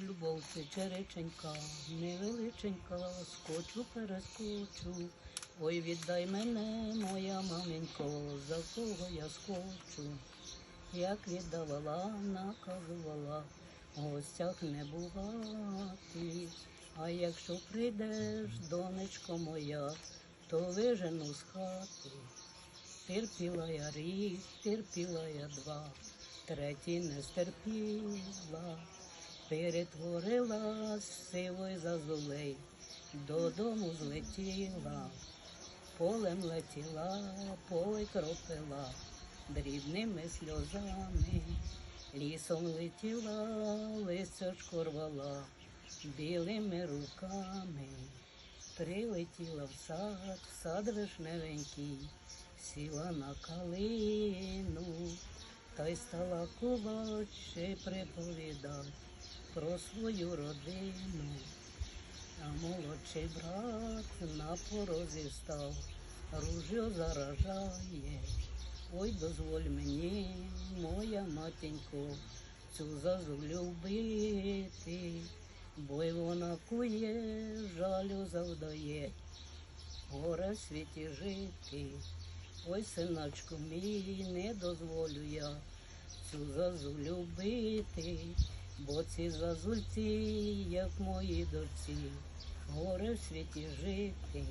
Любов тече реченька, невеличенька, скочу, перескочу. Ой, віддай мене, моя маменько, за кого я скочу. Як віддавала, наказувала, в гостях не бувати. А якщо прийдеш, донечко моя, то вижену з хати. Терпіла я рік, терпіла я два, третій не стерпіла, перетворила сивою зазулей, додому злетіла, полем летіла, поле кропила, дрібними сльозами, лісом летіла, лисочку рвала, білими руками. Прилетіла в сад, в сад вишневенький, сіла на калину, та й стала кулаче приповідати про свою родину. А молодший брат на порозі став, ружьо заражає. Ой, дозволь мені, моя матінько, цю зазулю вбити, бо й вона кує, жалю завдає, горе світі жити. Ой, синочку мій, не дозволю я цю зазулю бити, бо ці зазульці, як мої дочці, горе в світі жити.